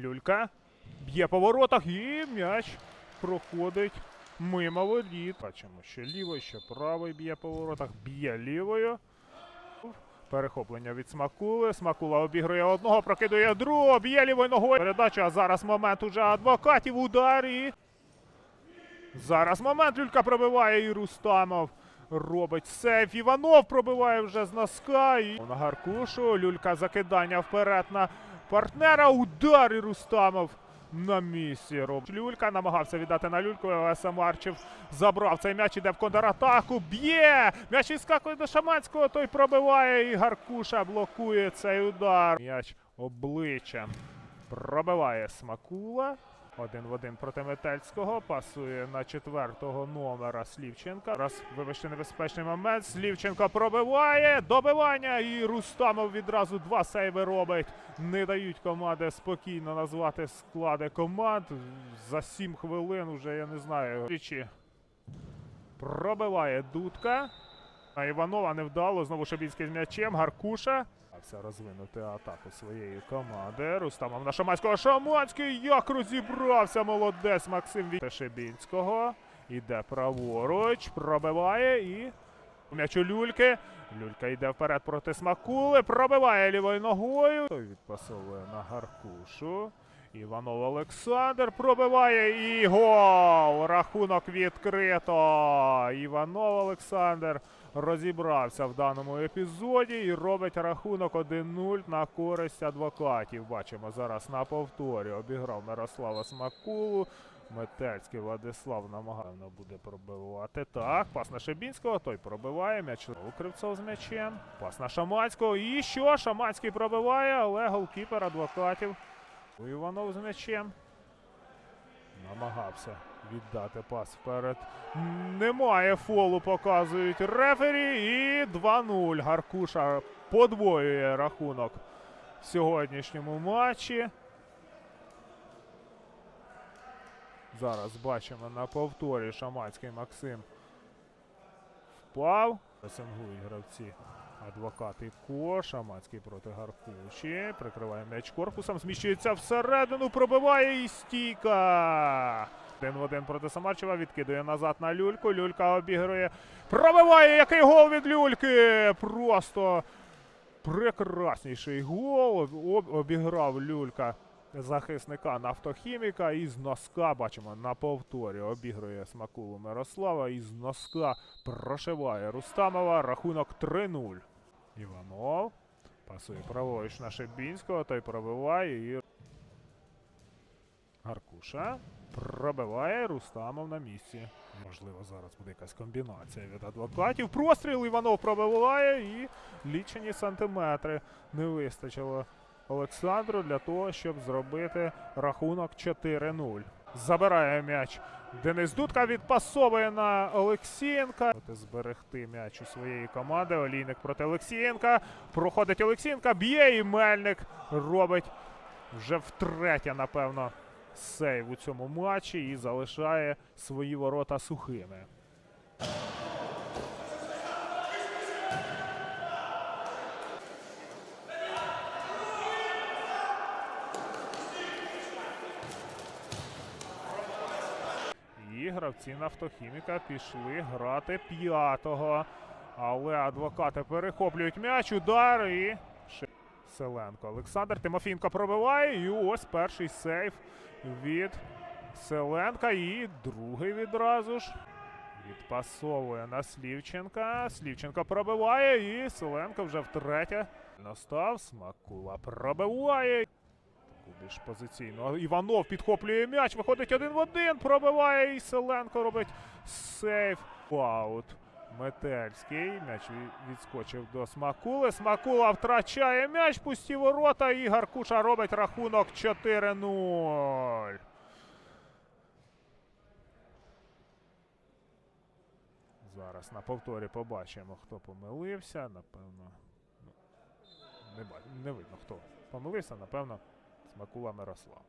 Люлька. Б'є по воротах і м'яч проходить мимо воріт. Бачимо, що лівий, що правий б'є по воротах, б'є лівою. Перехоплення від Смакули. Смакула обігрує одного, прокидує другого, б'є лівою ногою. Передача, а зараз момент уже адвокатів. Удар і. Зараз момент Люлька пробиває і Рустамов. Робить сейф. Іванов пробиває вже з носка. І на Гаркушу. Люлька закидання вперед на партнера. Удар і Рустамов на місці. робить. Люлька намагався віддати на люльку, але Самарчев забрав цей м'яч, іде в контратаку. Б'є! М'яч іскакує до Шаманського, той пробиває і Гаркуша блокує цей удар. М'яч обличчям пробиває Смакула. Один в один проти Метельського. Пасує на четвертого номера Слівченка. Раз, вибачте, небезпечний момент. Слівченко пробиває. Добивання. І Рустамов відразу два сейви робить. Не дають команди спокійно назвати склади команд. За сім хвилин уже я не знаю. Пробиває Дудка. А Іванова невдало. Знову Шабінський з м'ячем. Гаркуша. Розвинути атаку своєї команди. Рустамов на Шаманського. Шаманський як розібрався. Молодець Максим від Шебінського. Іде праворуч, пробиває і. М'яч у люльки. Люлька йде вперед проти Смакули. Пробиває лівою ногою. Той відпасовує на Гаркушу. Іванов Олександр пробиває і гол! Рахунок відкрито. Іванов Олександр розібрався в даному епізоді і робить рахунок 1-0 на користь адвокатів. Бачимо зараз на повторі. Обіграв Мирослава Смакулу. Метельський Владислав намагавно буде пробивати. Так, пас на Шебінського, той пробиває. М'яч у Кривцов з м'ячем. Пас на Шаманського. І що? Шаманський пробиває, але голкіпер адвокатів. У Іванов з м'ячем. Намагався віддати пас вперед. Немає фолу, показують рефері. І 2-0. Гаркуша подвоює рахунок в сьогоднішньому матчі. Зараз бачимо на повторі Шаманський Максим впав. Пресингують гравці. Адвокат і Ко, Шаманський проти Гаркуші. Прикриває м'яч корпусом, зміщується всередину, пробиває і стійка. Один в один проти Самарчева, відкидує назад на люльку. Люлька обігрує. Пробиває який гол від люльки! Просто прекрасніший гол. Обіграв люлька захисника нафтохіміка і з носка бачимо на повторі обігрує Смакулу Мирослава і з носка прошиває Рустамова. Рахунок 3-0. Іванов пасує праворуч на Шебінського, той пробиває і Гаркуша пробиває Рустамов на місці. Можливо, зараз буде якась комбінація від адвокатів. Простріл Іванов пробиває і лічені сантиметри не вистачило Олександру для того, щоб зробити рахунок 4-0. Забирає м'яч. Денис Дудка відпасовує на Олексієнка. Зберегти м'яч у своєї команди. Олійник проти Олексієнка. Проходить Олексієнка, б'є і Мельник робить вже втретє, напевно, сейв у цьому матчі і залишає свої ворота сухими. І гравці нафтохіміка пішли грати п'ятого. Але адвокати перехоплюють м'яч, удар і. Селенко. Олександр Тимофінко пробиває. І ось перший сейф від Селенка. І другий відразу ж. Відпасовує на Слівченка. Слівченко пробиває. І Селенко вже втретє. Настав. Смакула пробиває. Більш позиційно. Іванов підхоплює м'яч, виходить один в один, пробиває і Селенко робить сейф. Аут. Метельський. М'яч відскочив до Смакули. Смакула втрачає м'яч, пусті ворота. І Гаркуша робить рахунок 4-0. Зараз на повторі побачимо, хто помилився. Напевно. ну, Не, не видно, хто помилився, напевно. Смакула Мирослав.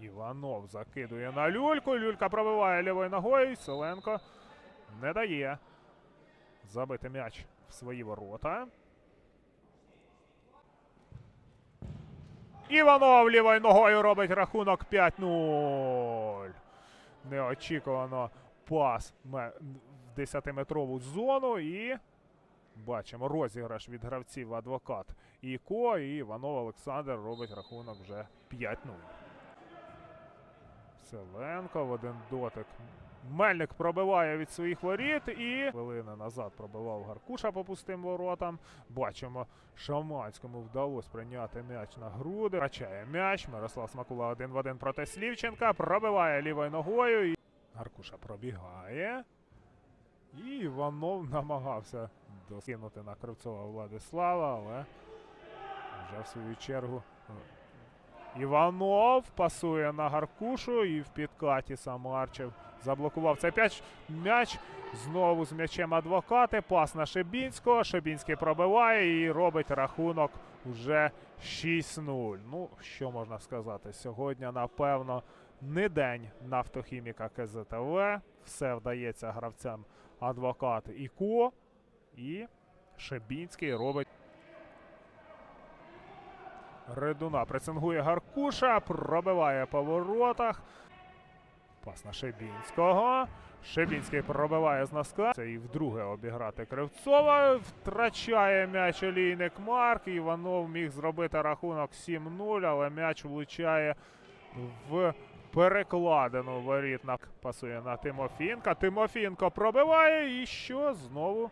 Іванов закидує на люльку. Люлька пробиває лівою ногою. Селенко не дає забити м'яч в свої ворота. Іванов лівою ногою робить рахунок 5-0. Неочікувано пас в 10-метрову зону і бачимо розіграш від гравців адвокат Іко і Іванов Олександр робить рахунок вже 5-0. Селенко в один дотик. Мельник пробиває від своїх воріт і хвилини назад пробивав Гаркуша по пустим воротам. Бачимо, Шаманському вдалося прийняти м'яч на груди. Втрачає м'яч. Мирослав Смакула один в один проти Слівченка. Пробиває лівою ногою. І... Гаркуша пробігає. І Іванов намагався доскинути на Кривцова Владислава, але вже в свою чергу е, Іванов пасує на Гаркушу і в підкаті Самарчев заблокував цей м'яч. М'яч знову з м'ячем адвокати. Пас на Шебінського. Шебінський пробиває і робить рахунок уже 6-0. Ну, що можна сказати? Сьогодні, напевно, не день нафтохіміка КЗТВ. Все вдається гравцям адвокат ІКО. І Шебінський робить. Редуна пресингує Гаркуша, пробиває по воротах. Пас на Шебінського. Шебінський пробиває з носка. Це і вдруге обіграти Кривцова. Втрачає м'яч олійник Марк. Іванов міг зробити рахунок 7-0, але м'яч влучає в перекладину ворітна. Пасує на Тимофінка. Тимофінко пробиває. І що? Знову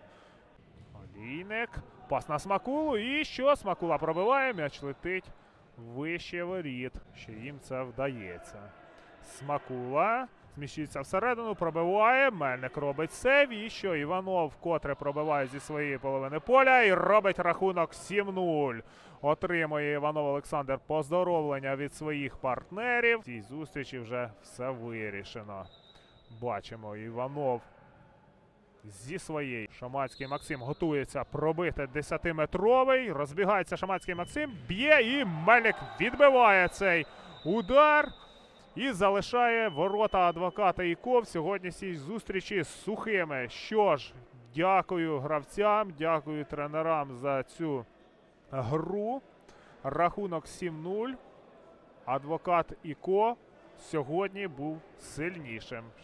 Олійник. Пас на Смакулу. І що? Смакула пробиває. М'яч летить вище воріт. Що їм це вдається. Смакула. Зміщується всередину, пробиває. Мельник робить сейв. І що Іванов вкотре пробиває зі своєї половини поля і робить рахунок 7-0. Отримує Іванов Олександр поздоровлення від своїх партнерів. В цій зустрічі вже все вирішено. Бачимо, Іванов зі своєї. Шамацький Максим готується пробити 10-метровий. Розбігається Шамацький Максим, б'є і Мельник відбиває цей удар. І залишає ворота адвоката Іко в сьогоднішній зустрічі з сухими. Що ж, дякую гравцям, дякую тренерам за цю гру. Рахунок 7-0. Адвокат Іко сьогодні був сильнішим.